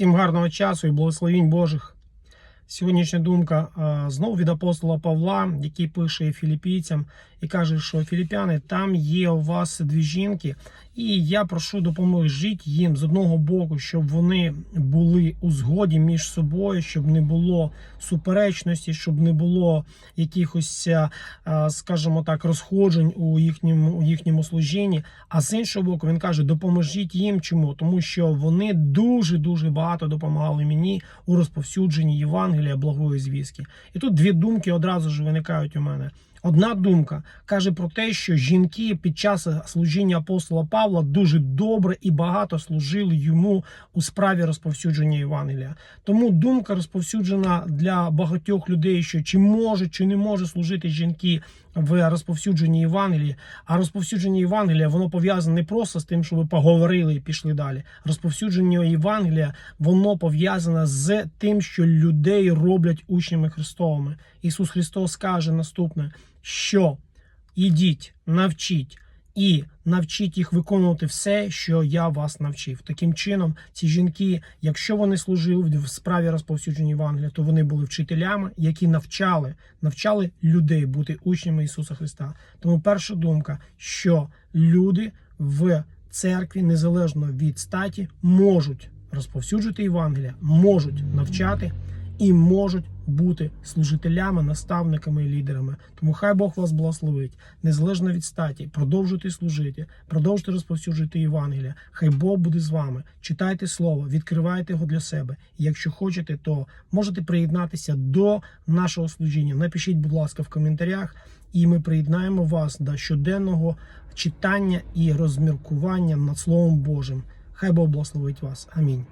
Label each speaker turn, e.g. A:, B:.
A: Всім гарного часу і благословінь Божих. Сьогоднішня думка а, знову від апостола Павла, який пише філіпійцям і каже, що філіпяни, там є у вас дві жінки, і я прошу допоможіть їм з одного боку, щоб вони були у згоді між собою, щоб не було суперечності, щоб не було якихось, а, а, скажімо так, розходжень у їхньому у їхньому служінні. А з іншого боку, він каже: допоможіть їм. Чому? Тому що вони дуже дуже багато допомагали мені у розповсюдженні Євангелія благої звістки. І тут дві думки одразу ж виникають у мене. Одна думка каже про те, що жінки під час служіння апостола Павла дуже добре і багато служили йому у справі розповсюдження Євангелія. Тому думка розповсюджена для багатьох людей, що чи може, чи не може служити жінки в розповсюдженні Євангелії. А розповсюдження Євангелія воно пов'язане не просто з тим, що ви поговорили і пішли далі. Розповсюдження Євангелія воно пов'язане з тим, що людей роблять учнями Христовими. Ісус Христос каже наступне, що ідіть, навчіть. І навчіть їх виконувати все, що я вас навчив. Таким чином, ці жінки, якщо вони служили в справі розповсюдження Євангелія, то вони були вчителями, які навчали, навчали людей бути учнями Ісуса Христа. Тому перша думка, що люди в церкві, незалежно від статі, можуть розповсюджувати Євангелія, можуть навчати і можуть бути служителями, наставниками і лідерами. Тому хай Бог вас благословить, незалежно від статі. Продовжуйте служити, продовжуйте розповсюджувати Євангелія. Хай Бог буде з вами. Читайте слово, відкривайте його для себе. І якщо хочете, то можете приєднатися до нашого служіння. Напишіть, будь ласка, в коментарях, і ми приєднаємо вас до щоденного читання і розміркування над Словом Божим. Хай Бог благословить вас. Амінь.